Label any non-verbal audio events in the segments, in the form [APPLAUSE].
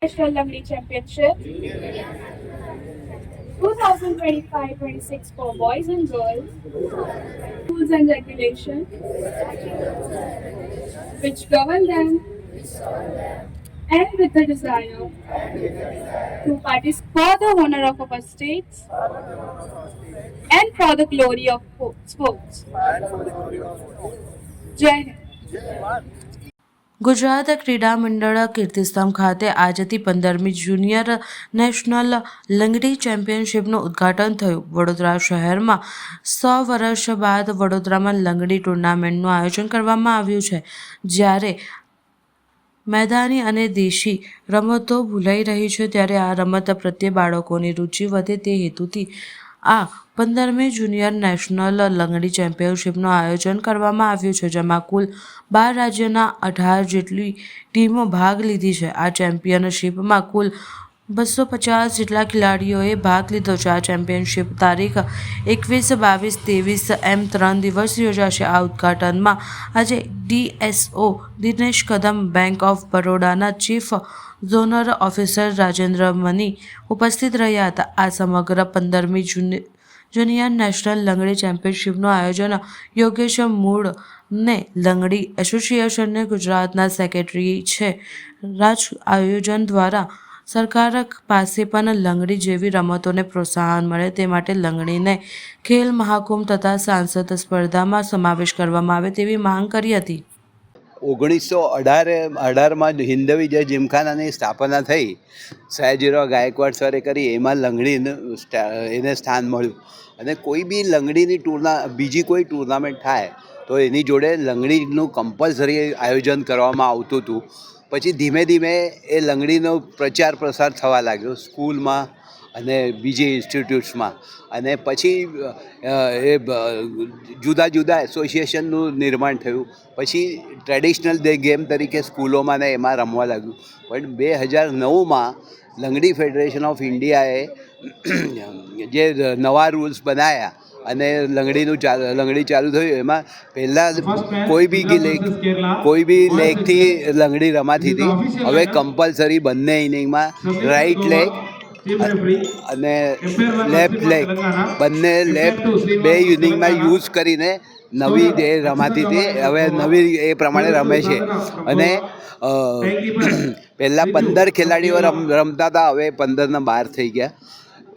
National Langdi Championship 2025-26 for boys and girls. Rules and regulations which govern them and with the desire to participate for the honor of our states and for the glory of sports. Jai Hind. Gujarat ક્રીડા મંડળ કીર્તિસ્તંભ ખાતે આજથી પંદરમી junior national લંગડી ચેમ્પિયનશિપનું ઉદ્ઘાટન થયું. વડોદરા શહેરમાં સો વર્ષ બાદ વડોદરામાં લંગડી ટુર્નામેન્ટનું આયોજન કરવામાં આવ્યું છે, જ્યારે મેદાની અને દેશી રમતો ભૂલાઈ રહી છે, ત્યારે આ રમત પ્રત્યે બાળકોની રુચિ વધે તે હેતુથી આ પંદરમી જુનિયર નેશનલ લંગડી ચેમ્પિયનશિપનું આયોજન કરવામાં આવ્યું છે, જેમાં કુલ બાર રાજ્યના અઢાર જેટલી ટીમો ભાગ લીધી છે. આ ચેમ્પિયનશિપમાં કુલ બસો પચાસ જેટલા ખેલાડીઓએ ભાગ લીધો છે. આ ચેમ્પિયનશિપ તારીખ એકવીસ બાવીસ ત્રેવીસ એમ ત્રણ દિવસ યોજાશે. આ ઉદ્ઘાટનમાં આજે DSO Dinesh Kadam bank of બરોડાના chief zonal officer Rajendra Mani ઉપસ્થિત રહ્યા હતા. આ સમગ્ર પંદરમી જુનિ, જુનિયર નેશનલ લંગડી ચેમ્પિયનશિપનું આયોજન યોગેશ મૂળ ને લંગડી એસોસિએશનને ગુજરાતના સેક્રેટરી છે. રાજ આયોજન દ્વારા સરકાર પાસે પણ લંગડી જેવી રમતોને પ્રોત્સાહન મળે તે માટે લંગડીને ખેલ મહાકુંભ તથા સાંસદ સ્પર્ધામાં સમાવેશ કરવામાં આવે તેવી માંગ કરી હતી. ઓગણીસો અઢારે, અઢારમાં હિન્દવી જે જીમખાનાની સ્થાપના થઈ. સયાજીરાવ ગાયકવાડ સરે કરી એમાં લંગડીનું એને સ્થાન મળ્યું. અને કોઈ બી લંગડીની ટુર્ના, બીજી કોઈ ટુર્નામેન્ટ થાય તો એની જોડે લંગડીનું કમ્પલસરી આયોજન કરવામાં આવતું હતું. પછી ધીમે ધીમે એ લંગડીનો પ્રચાર પ્રસાર થવા લાગ્યો સ્કૂલમાં અને બીજી ઇન્સ્ટિટ્યૂટ્સમાં. અને પછી એ જુદા જુદા એસોસિએશનનું નિર્માણ થયું. પછી ટ્રેડિશનલ ડે ગેમ તરીકે સ્કૂલોમાં ને એમાં રમવા લાગ્યું. પણ બે હજાર નવમાં લંગડી ફેડરેશન ઓફ ઇન્ડિયાએ જે નવા રૂલ્સ બનાવ્યા અને લંગડીનું ચાલુ લંગડી ચાલુ થયું. એમાં પહેલાં કોઈ બી લેગ કોઈ બી લેગથી લંગડી રમાતી હતી. હવે કમ્પલસરી બંને ઇનિંગમાં રાઈટ લેગ અને લેફ્ટ લેગ બંને લેફ્ટ બે ઇનિંગમાં યુઝ કરીને નવી જે રમાતી હતી. હવે નવી એ પ્રમાણે રમે છે. અને [CLEARS THROAT] પહેલાં પંદર ખેલાડીઓ રમ રમતા હતા. હવે પંદરના બાર થઈ ગયા.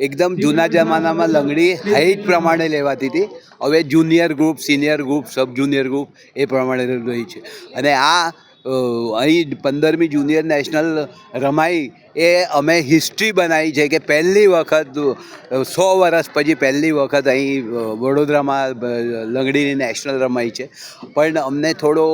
એકદમ જૂના જમાનામાં લંગડી હાઈટ પ્રમાણે લેવાતી હતી. હવે junior group senior group sub junior group એ પ્રમાણે રહી છે. અને આ અહીં પંદરમી જુનિયર નેશનલ રમાઈ. એ અમે હિસ્ટ્રી બનાવી છે કે પહેલી વખત સો વર્ષ પછી પહેલી વખત અહીં વડોદરામાં લંગડીની નેશનલ રમાઈ છે. પણ અમને થોડો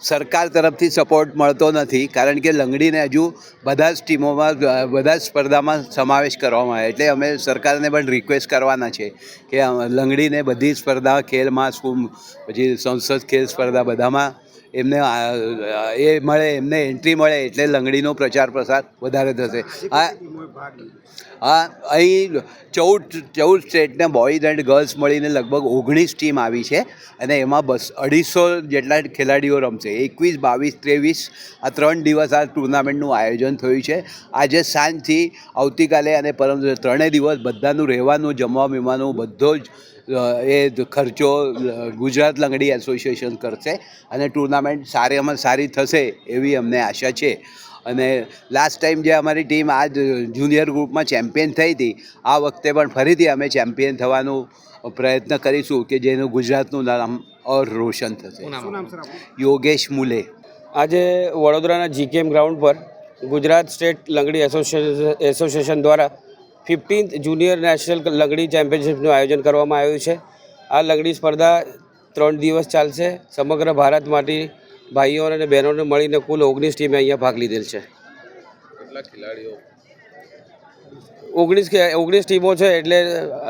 સરકાર તરફથી સપોર્ટ મળતો નથી, કારણ કે લંગડીને હજુ બધા જ ટીમોમાં બધા જ સ્પર્ધામાં સમાવેશ કરવામાં આવે. એટલે અમે સરકારને પણ રિક્વેસ્ટ કરવાના છે કે લંગડીને બધી સ્પર્ધા ખેલ મહાકુંભ પછી સંસદ ખેલ સ્પર્ધા બધામાં એમને એ મળે, એમને એન્ટ્રી મળે એટલે લંગડીનો પ્રચાર પ્રસાર વધારે થશે. આ હા અહીં ચૌદ ચૌદ સ્ટેટના બોયઝ એન્ડ ગર્લ્સ મળીને લગભગ ઓગણીસ ટીમ આવી છે અને એમાં બસ અઢીસો જેટલા ખેલાડીઓ રમશે. એકવીસ, બાવીસ, ત્રેવીસ આ ત્રણ દિવસ આ ટુર્નામેન્ટનું આયોજન થયું છે. આજે સાંજથી આવતીકાલે અને દિવસે ત્રણેય દિવસ બધાનું રહેવાનું, જમવા બીમવાનું બધો જ એ ખર્ચો ગુજરાત લંગડી એસોસિએશન કરશે અને ટુર્નામેન્ટ સારામાં સારી થશે એવી અમને આશા છે. અને લાસ્ટ ટાઈમ જે અમારી ટીમ આ જુનિયર ગ્રુપમાં ચેમ્પિયન થઈ હતી આ વખતે પણ ફરીથી અમે ચેમ્પિયન થવાનું પ્રયત્ન કરીશું કે જેનું ગુજરાતનું નામ ઓર રોશન થશે. યોગેશ મુલે. આજે વડોદરાના જીકેએમ ગ્રાઉન્ડ પર Gujarat state Langdi association association દ્વારા ફિફ્ટીન્થ જુનિયર નેશનલ લગડી ચેમ્પિયનશિપનું આયોજન કરવામાં આવ્યું છે. આ લગડી સ્પર્ધા ત્રણ દિવસ ચાલશે. સમગ્ર ભારતમાંથી ભાઈઓ અને બહેનોને મળીને કુલ ઓગણીસ ટીમે અહીંયા ભાગ લીધેલ છે. ઓગણીસ ઓગણીસ ટીમો છે એટલે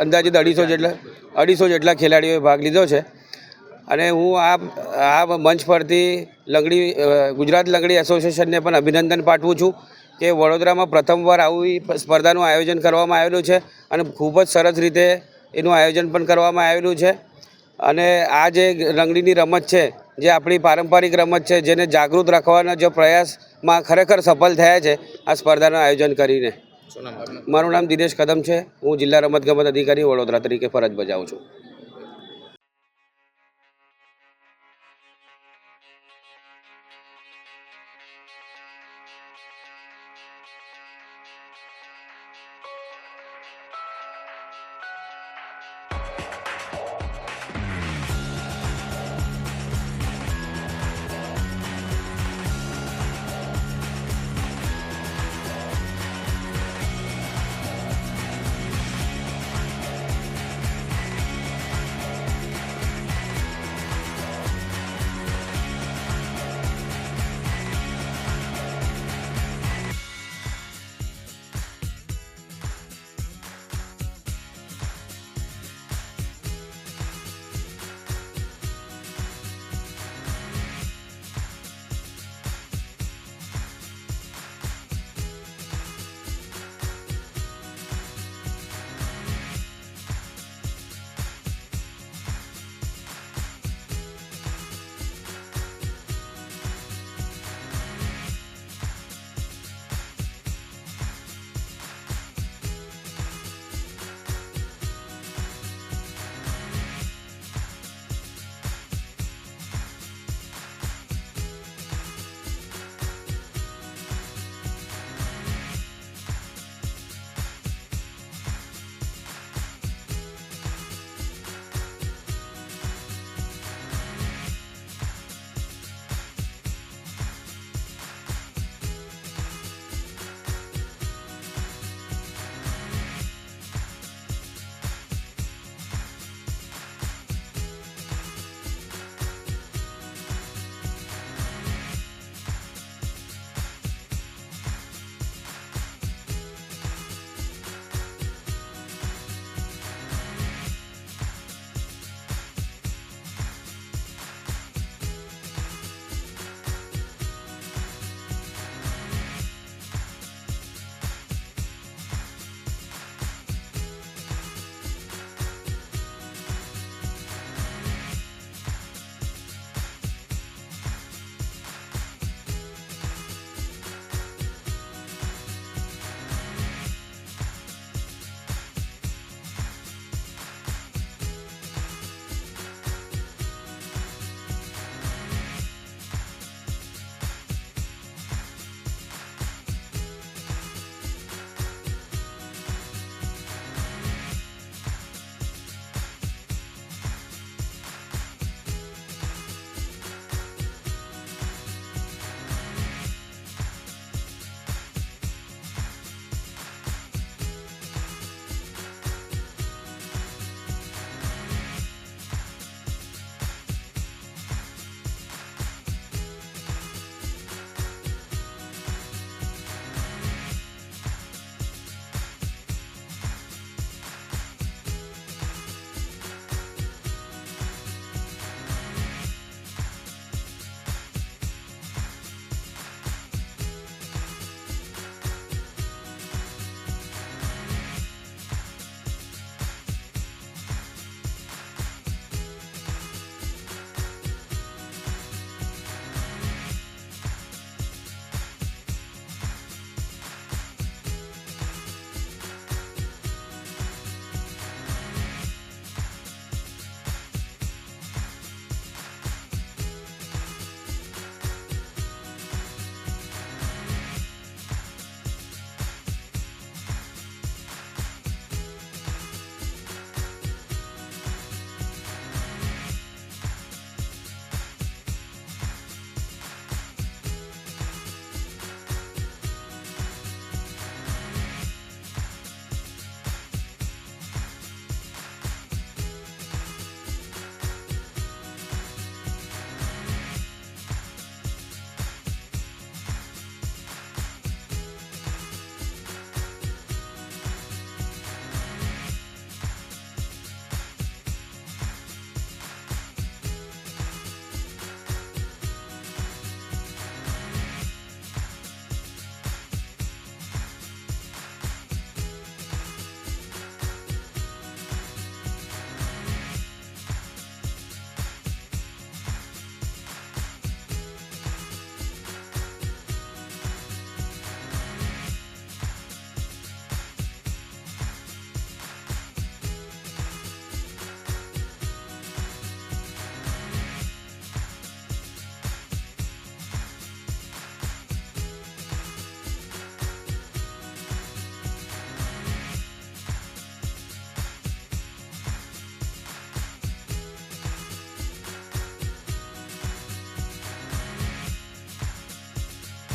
અંદાજિત અઢીસો જેટલા અઢીસો જેટલા ખેલાડીઓએ ભાગ લીધો છે. અને હું આ આ મંચ પરથી લંગડી ગુજરાત લંગડી એસોસિએશનને પણ અભિનંદન પાઠવું છું. કે વડોદરામાં પ્રથમવાર આવી સ્પર્ધાનું આયોજન કરવામાં આવેલું છે અને ખૂબ જ સરસ રીતે એનું આયોજન પણ કરવામાં આવેલું છે. અને આ જે રંગડીની રમત છે જે આપણી પારંપરિક રમત છે જેને જાગૃત રાખવાનો જે પ્રયાસમાં ખરેખર સફળ થયા છે આ સ્પર્ધાનું આયોજન કરીને. મારું નામ દિનેશ કદમ છે. હું જિલ્લા રમતગમત અધિકારી વડોદરા તરીકે ફરજ બજાવું છું.